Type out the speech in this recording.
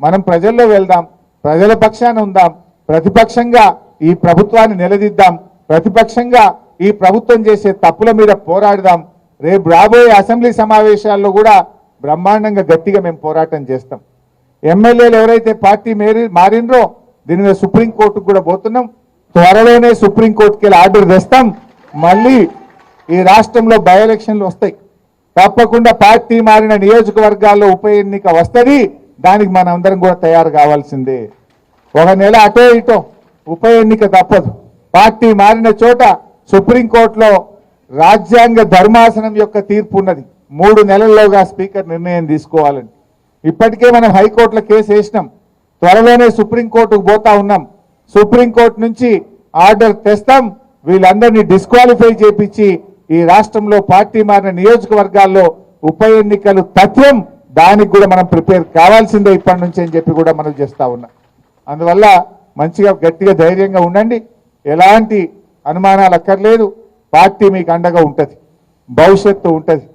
మనం ప్రజల్లో వెళ్దాం ప్రజల పక్షాన ఉందాం ప్రతిపక్షంగా ఈ ప్రభుత్వాన్ని నిలదీద్దాం ప్రతిపక్షంగా ఈ ప్రభుత్వం చేసే తప్పుల మీద పోరాడదాం. రేపు రాబోయే అసెంబ్లీ సమావేశాల్లో కూడా బ్రహ్మాండంగా గట్టిగా మేము పోరాటం చేస్తాం. ఎమ్మెల్యేలు ఎవరైతే పార్టీ మేరి మారినరో దీని మీద సుప్రీంకోర్టుకు కూడా పోతున్నాం. త్వరలోనే సుప్రీంకోర్టుకి వెళ్ళి ఆర్డర్ తెస్తాం. మళ్ళీ ఈ రాష్ట్రంలో బై ఎలక్షన్లు వస్తాయి. తప్పకుండా పార్టీ మారిన నియోజకవర్గాల్లో ఉప ఎన్నిక వస్తుంది. దానికి మనం అందరం కూడా తయారు కావాల్సిందే. ఒక నెల అటో ఇటో ఉప ఎన్నిక తప్పదు. పార్టీ మారిన చోట సుప్రీంకోర్టులో రాజ్యాంగ ధర్మాసనం యొక్క తీర్పు ఉన్నది. మూడు నెలల్లోగా స్పీకర్ నిర్ణయం తీసుకోవాలని. ఇప్పటికే మనం హైకోర్టులో కేసు వేసినాం. త్వరలోనే సుప్రీంకోర్టుకు పోతా ఉన్నాం. సుప్రీంకోర్టు నుంచి ఆర్డర్ తెస్తాం. వీళ్ళందరినీ డిస్క్వాలిఫై చేపించి ఈ రాష్ట్రంలో పార్టీ మారిన నియోజకవర్గాల్లో ఉప ఎన్నికలు తథ్యం దానికి కూడా మనం ప్రిపేర్ కావాల్సిందే ఇప్పటి నుంచి అని చెప్పి కూడా మనం చేస్తూ ఉన్నాం. అందువల్ల మంచిగా గట్టిగా ధైర్యంగా ఉండండి. ఎలాంటి అనుమానాలు అక్కర్లేదు. పార్టీ మీకు అండగా ఉంటుంది. భవిష్యత్తు ఉంటుంది.